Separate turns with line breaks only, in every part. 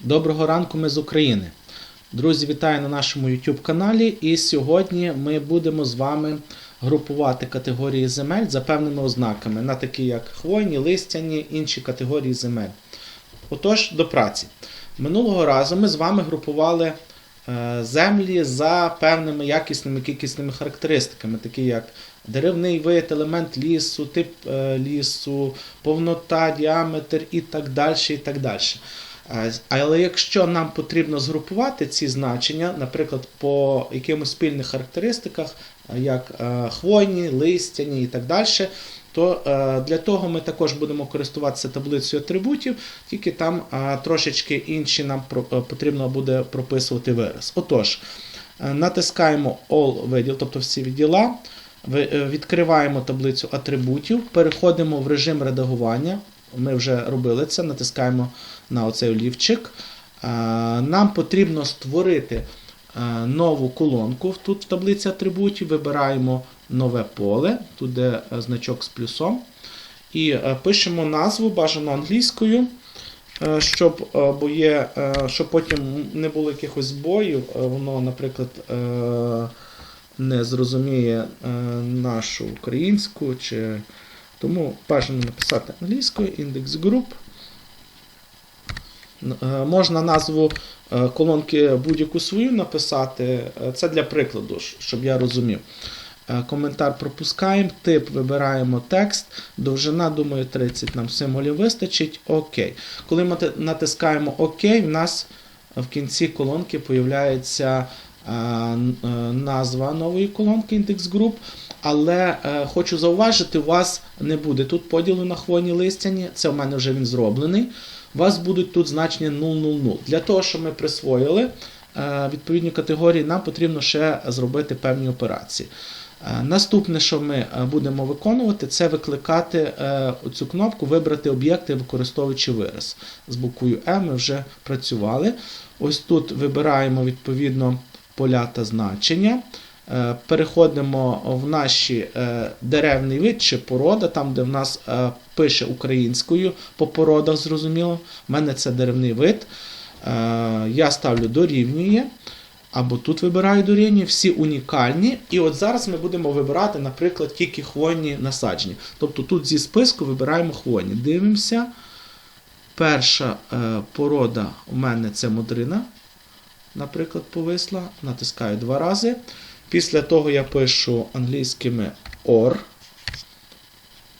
Доброго ранку, ми з України. Друзі, вітаю на нашому YouTube каналі. І сьогодні ми будемо з вами групувати категорії земель за певними ознаками, на такі як хвойні, листяні, інші категорії земель. Отож, до праці. Минулого разу ми з вами групували е, землі за певними якісними кількісними характеристиками, такі як деревний вид, елемент лісу, тип е, лісу, повнота, діаметр і так далі. І так далі. Е, Але якщо нам потрібно згрупувати ці значення, наприклад, по якимось спільних характеристиках, е, як е, хвойні, листяні і так далі, то для того ми також будемо користуватися таблицею атрибутів, тільки там трошечки інші нам потрібно буде прописувати вираз. Отож, натискаємо All виділ, тобто всі відділа. Відкриваємо таблицю атрибутів, переходимо в режим редагування. Ми вже робили це, натискаємо на оцей олівчик. Е, Нам потрібно створити е, нову колонку тут в таблиці атрибутів. Вибираємо нове поле, тут де е, значок з плюсом. І пишемо назву бажано англійською, щоб, бо є, щоб потім не було якихось збоїв. Воно, наприклад, не зрозуміє нашу українську. Чи... Тому бажано написати англійською індекс груп. Е, Можна назву е, колонки будь-яку свою написати. Е, Це для прикладу, щоб я розумів. Коментар пропускаємо, тип вибираємо текст, довжина, думаю, 30 нам символів вистачить. Окей. Коли ми натискаємо ОК, в нас в кінці колонки е, назва нової колонки індекс груп. Але е, хочу зауважити, у вас не буде тут поділу на хвойні листяні, це в мене вже він зроблений. У вас будуть тут значення 000. Для того, щоб ми присвоїли е, відповідні категорії, нам потрібно ще зробити певні операції. Е, Наступне, що ми е, будемо виконувати, це викликати е, цю кнопку Вибрати об'єкти, використовуючи вираз. З буквою Е ми вже працювали. Ось тут вибираємо відповідно поля та значення. Е, Переходимо в наші е, деревний вид чи порода, там, де в нас е, пише українською по породах, зрозуміло. У мене це деревний вид. Я ставлю дорівнює. Або тут вибираю дорівнює, всі унікальні. І от зараз ми будемо вибирати, наприклад, тільки хвойні насадження. Тобто тут зі списку вибираємо хвойні. Дивимося. Перша порода у мене це модрина. Наприклад, повисла. Натискаю два рази. Після того я пишу англійськими OR.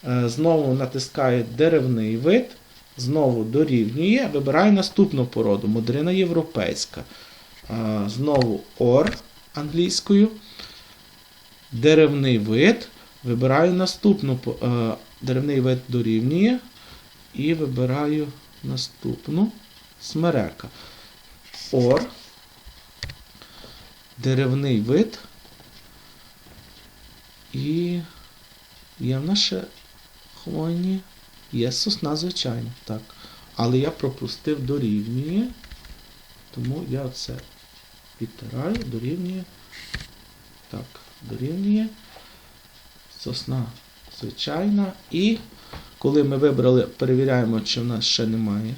Е, Знову натискаю деревний вид. Знову дорівнює. Вибираю наступну породу. Модрина європейська. Е, Знову OR англійською. Деревний вид. Вибираю наступну е, деревний вид дорівнює. І вибираю наступну смерека. OR. Деревний вид. І є в нас ще хвойні. Є сосна, звичайно. Так. Але я пропустив дорівнює. Тому я це підтираю, дорівнює. Так, дорівнює. Сосна звичайна. І коли ми вибрали, перевіряємо, чи в нас ще немає.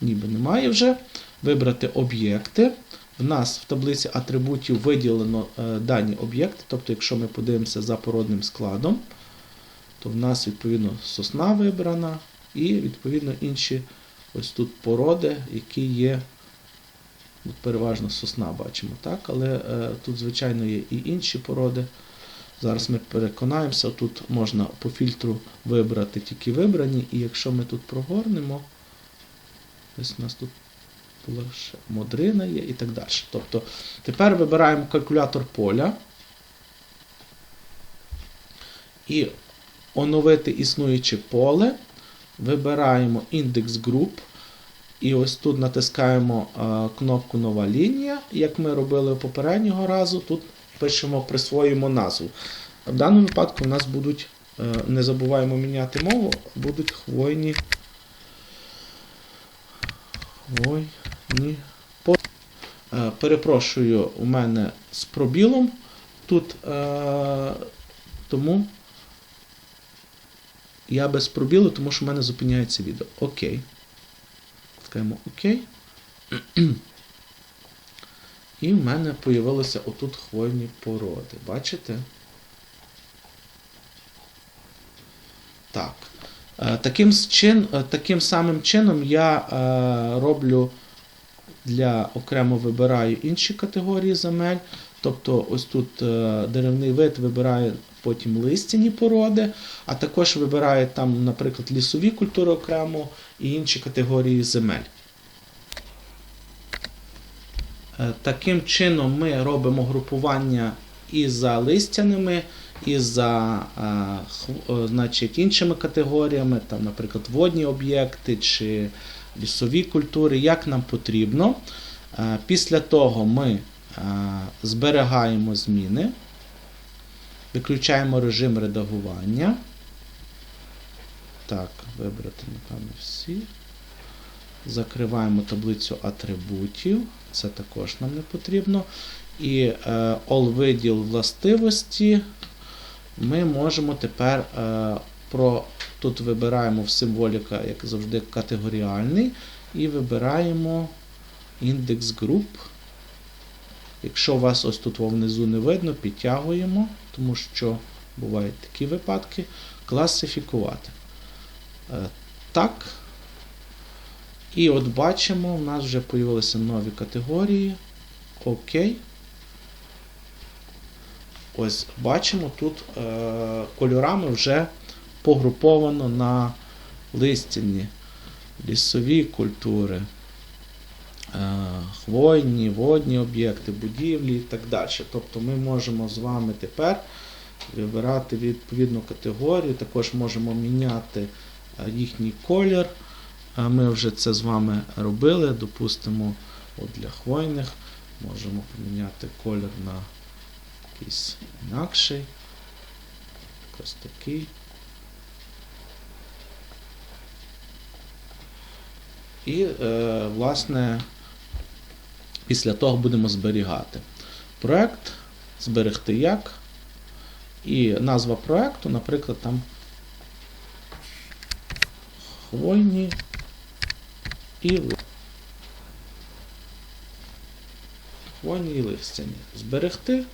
Ніби немає вже. Вибрати об'єкти. В нас в таблиці атрибутів виділено е, дані об'єкти. Тобто, якщо ми подивимося за породним складом, то в нас відповідно сосна вибрана і відповідно інші ось тут породи, які є. От переважно сосна бачимо, так? але е, тут, звичайно, є і інші породи. Зараз ми переконаємося, тут можна по фільтру вибрати тільки вибрані, і якщо ми тут прогорнемо, ось у нас тут модрина є і так далі. Тобто тепер вибираємо калькулятор поля і оновити існуюче поле. Вибираємо індекс груп. І ось тут натискаємо е, кнопку Нова лінія. Як ми робили попереднього разу, тут пишемо, присвоїмо назву. В даному випадку у нас будуть, е, не забуваємо міняти мову, будуть хвойні. Хвойні. по- Е, Перепрошую, у мене з пробілом тут, е, тому я без пробілу, тому що в мене зупиняється відео. Окей. Натискаємо ОК. І в мене появилися отут хвойні породи. Бачите? Так. Е, Таким, чин, е, таким самим чином я роблю для окремо вибираю інші категорії земель. Тобто, ось тут е, деревний вид вибираю потім листяні породи, а також вибираю там, наприклад, лісові культури окремо і інші категорії земель. Е, Таким чином ми робимо групування і за листяними, і за е, значить, іншими категоріями, там, наприклад, водні об'єкти чи лісові культури, як нам потрібно. Е, Після того ми е, зберігаємо зміни, виключаємо режим редагування. Так, вибрати, напевно, всі. Закриваємо таблицю атрибутів. Це також нам не потрібно. І е, all виділ властивості ми можемо тепер про тут вибираємо в символіка, як завжди, категоріальний, і вибираємо індекс груп. Якщо вас ось тут внизу не видно, підтягуємо, тому що бувають такі випадки. Класифікувати. Е, Так. І от бачимо, у нас вже з'явилися нові категорії. Окей. Ось бачимо, тут е, кольорами вже погруповано на листяні, лісові культури, е, хвойні, водні об'єкти, будівлі і так далі. Тобто ми можемо з вами тепер вибирати відповідну категорію, також можемо міняти е, їхній колір. Е, Ми вже це з вами робили. Допустимо, от для хвойних можемо поміняти колір на якийсь інакший. Ось такий. І, е, власне, після того будемо зберігати. Проект, зберегти як. І назва проекту, наприклад, там хвойні і хвойні і листяні. Зберегти.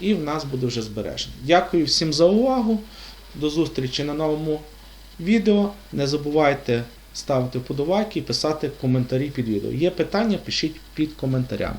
І в нас буде вже збережено. Дякую всім за увагу. До зустрічі на новому відео. Не забувайте ставити вподобайки і писати коментарі під відео. Є питання, пишіть під коментарями.